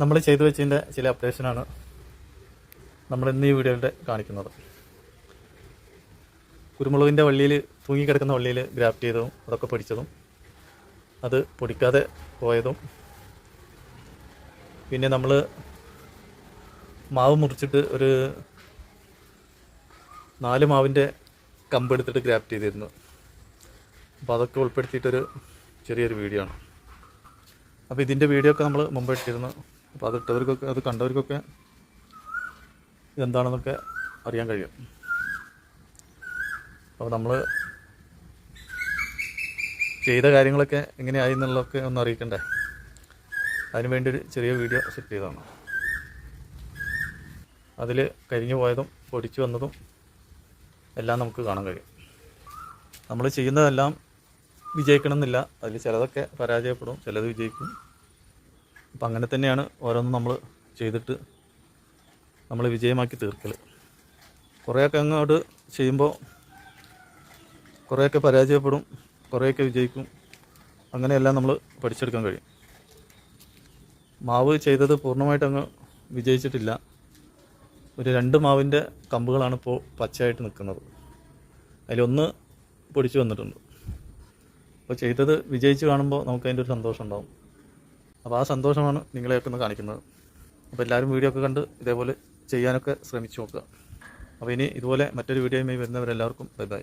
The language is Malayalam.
നമ്മൾ ചെയ്തു വെച്ചതിന്റെ ചില അപ്ഡേഷനാണ് നമ്മൾ ഇന്ന് ഈ വീഡിയോയുടെ കാണിക്കുന്നത്. കുരുമുളകിന്റെ വള്ളിയിൽ തൂങ്ങിക്കിടക്കുന്ന വള്ളിയിൽ ഗ്രാഫ്റ്റ് ചെയ്തതും അതൊക്കെ പൊടിച്ചതും അത് പൊടിക്കാതെ പോയതും പിന്നെ നമ്മൾ മാവ് മുറിച്ചിട്ട് ഒരു നാല് മാവിന്റെ കമ്പ് എടുത്തിട്ട് ഗ്രാഫ്റ്റ് ചെയ്തിരുന്നു. അപ്പോൾ അതൊക്കെ ഉൾപ്പെടുത്തിയിട്ടൊരു ചെറിയൊരു വീഡിയോ ആണ്. അപ്പോൾ ഇതിന്റെ വീഡിയോ ഒക്കെ നമ്മൾ മുമ്പ് ഇട്ടിരുന്നു. അപ്പോൾ അത് ഇട്ടവർക്കൊക്കെ അത് കണ്ടവർക്കൊക്കെ ഇതെന്താണെന്നൊക്കെ അറിയാൻ കഴിയും. അപ്പോൾ നമ്മൾ ചെയ്ത കാര്യങ്ങളൊക്കെ എങ്ങനെയായി എന്നുള്ളതൊക്കെ ഒന്ന് അറിയിക്കണ്ടേ? അതിന് വേണ്ടി ഒരു ചെറിയ വീഡിയോ സെറ്റ് ചെയ്തതാണ്. അതിൽ കരിഞ്ഞു പോയതും പൊടിച്ചു വന്നതും എല്ലാം നമുക്ക് കാണാൻ കഴിയും. നമ്മൾ ചെയ്യുന്നതെല്ലാം വിജയിക്കണമെന്നില്ല. അതിൽ ചിലതൊക്കെ പരാജയപ്പെടും ചിലത് വിജയിക്കും. അപ്പം അങ്ങനെ തന്നെയാണ് ഓരോന്നും നമ്മൾ ചെയ്തിട്ട് നമ്മൾ വിജയമാക്കി തീർക്കൽ കുറേയൊക്കെ അങ്ങോട്ട് ചെയ്യുമ്പോൾ കുറേയൊക്കെ പരാജയപ്പെടും കുറേയൊക്കെ വിജയിക്കും. അങ്ങനെയെല്ലാം നമ്മൾ പഠിച്ചെടുക്കാൻ കഴിയും. മാവ് ചെയ്തത് പൂർണമായിട്ട് അങ്ങ് വിജയിച്ചിട്ടില്ല. ഒരു രണ്ട് മാവിന്റെ കമ്പുകളാണ് ഇപ്പോൾ പച്ചയായിട്ട് നിൽക്കുന്നത് അതിലൊന്ന് പൊടിച്ചു വന്നിട്ടുണ്ട്. അപ്പോൾ ചെയ്തത് വിജയിച്ച് കാണുമ്പോൾ നമുക്കതിന്റെ ഒരു സന്തോഷം ഉണ്ടാവും. അപ്പോൾ ആ സന്തോഷമാണ് നിങ്ങളെയൊക്കെ ഒന്ന് കാണിക്കുന്നത്. അപ്പോൾ എല്ലാവരും വീഡിയോ ഒക്കെ കണ്ട് ഇതേപോലെ ചെയ്യാനൊക്കെ ശ്രമിച്ചു നോക്കുക. അപ്പോൾ ഇനി ഇതുപോലെ മറ്റൊരു വീഡിയോയുമായി വരുന്നവരെല്ലാവർക്കും ബൈ ബൈ